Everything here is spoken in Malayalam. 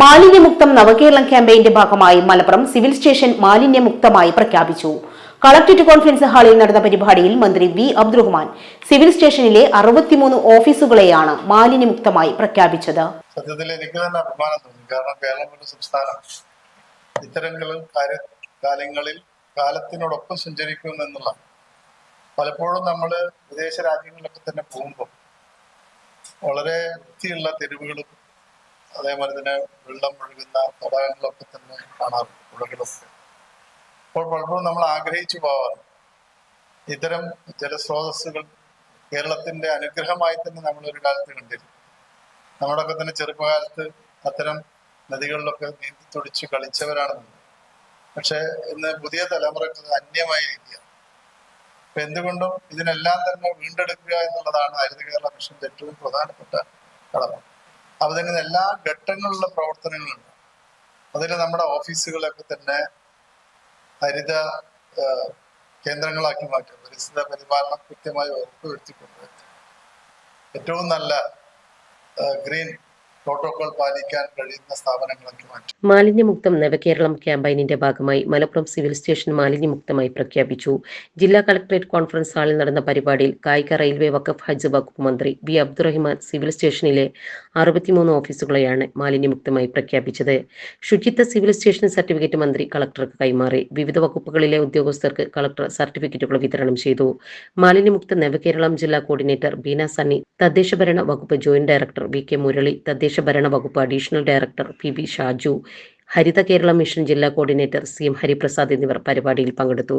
മാലിന്യമുക്തം നവകേരളം ക്യാമ്പയിന്റെ ഭാഗമായി മലപ്പുറം സിവിൽ സ്റ്റേഷൻ മാലിന്യമുക്തമായി പ്രഖ്യാപിച്ചു. കളക്ടറേറ്റ് കോൺഫറൻസ് ഹാളിൽ നടന്ന പരിപാടിയിൽ മന്ത്രി വി. അബ്ദുറഹ്മാൻ സിവിൽ സ്റ്റേഷനിലെ അറുപത്തിമൂന്ന് ഓഫീസുകളെയാണ് മാലിന്യമുക്തമായി പ്രഖ്യാപിച്ചത്. സത്യത്തിൽ കാരണം കാലത്തിനോടൊപ്പം സഞ്ചരിക്കും എന്നുള്ള. പലപ്പോഴും നമ്മൾ വിദേശ രാജ്യങ്ങളിലൊക്കെ തന്നെ പോകുമ്പോൾ വളരെ വൃത്തിയുള്ള തെരുവുകളും അതേപോലെ തന്നെ വെള്ളം ഒഴുകുന്ന തടാകങ്ങളൊക്കെ തന്നെ കാണാറുണ്ട് പുഴകളൊക്കെ അപ്പോൾ പലപ്പോഴും നമ്മൾ ആഗ്രഹിച്ചു പോവാറുണ്ട് ഇത്തരം ജലസ്രോതസ്സുകൾ കേരളത്തിന്റെ അനുഗ്രഹമായി തന്നെ നമ്മൾ ഒരു കാലത്ത് കണ്ടിരുന്നു. നമ്മുടെയൊക്കെ തന്നെ ചെറുപ്പകാലത്ത് അത്തരം നദികളിലൊക്കെ നീന്തി തുടിച്ച് കളിച്ചവരാണ് പക്ഷെ ഇന്ന് പുതിയ തലമുറയ്ക്ക് അത് അന്യമായിരിക്കുക അപ്പൊ എന്തുകൊണ്ടും ഇതിനെല്ലാം തന്നെ വീണ്ടെടുക്കുക എന്നുള്ളതാണ് ഹരിത കേരള മിഷന്റെ ഏറ്റവും പ്രധാനപ്പെട്ട കടമ അപ്പൊ എല്ലാ ഘട്ടങ്ങളിലുള്ള പ്രവർത്തനങ്ങളുണ്ട്. അതിൽ നമ്മുടെ ഓഫീസുകളൊക്കെ തന്നെ ഹരിത കേന്ദ്രങ്ങളാക്കി മാറ്റും. പരിസ്ഥിതി പരിപാലനം കൃത്യമായി ഉറപ്പുവരുത്തിക്കൊണ്ട് ഏറ്റവും നല്ല ഗ്രീൻ പ്രോട്ടോകോൾ പാലിക്കാൻ കഴിയുന്ന സ്ഥാപനങ്ങളൊക്കെ മാറ്റി. മാലിന്യമുക്തം നവകേരളം ക്യാമ്പയിനിന്റെ ഭാഗമായി മലപ്പുറം സിവിൽ സ്റ്റേഷൻ മാലിന്യമുക്തമായി പ്രഖ്യാപിച്ചു. ജില്ലാ കളക്ടറേറ്റ് കോൺഫറൻസ് ഹാളിൽ നടന്ന പരിപാടിയിൽ കായിക റെയിൽവേ വഖഫ് ഹജ്ജ് വകുപ്പ് മന്ത്രി വി അബ്ദുറഹിമാൻ സിവിൽ സ്റ്റേഷനിലെ അറുപത്തിമൂന്ന് ഓഫീസുകളെയാണ് മാലിന്യമുക്തമായി പ്രഖ്യാപിച്ചത്. ശുചിത്വ സിവിൽ സ്റ്റേഷൻ സർട്ടിഫിക്കറ്റ് മന്ത്രി കളക്ടർക്ക് കൈമാറി. വിവിധ വകുപ്പുകളിലെ ഉദ്യോഗസ്ഥർക്ക് കളക്ടർ സർട്ടിഫിക്കറ്റുകൾ വിതരണം ചെയ്തു. മാലിന്യമുക്ത നവകേരളം ജില്ലാ കോർഡിനേറ്റർ ബീന സണ്ണി തദ്ദേശഭരണ വകുപ്പ് joint director V K Murali തദ്ദേശഭരണ വകുപ്പ് additional director P B Shaju Haritha Kerala mission ജില്ലാ കോർഡിനേറ്റർ സി എം ഹരിപ്രസാദ് എന്നിവർ പരിപാടിയിൽ പങ്കെടുത്തു.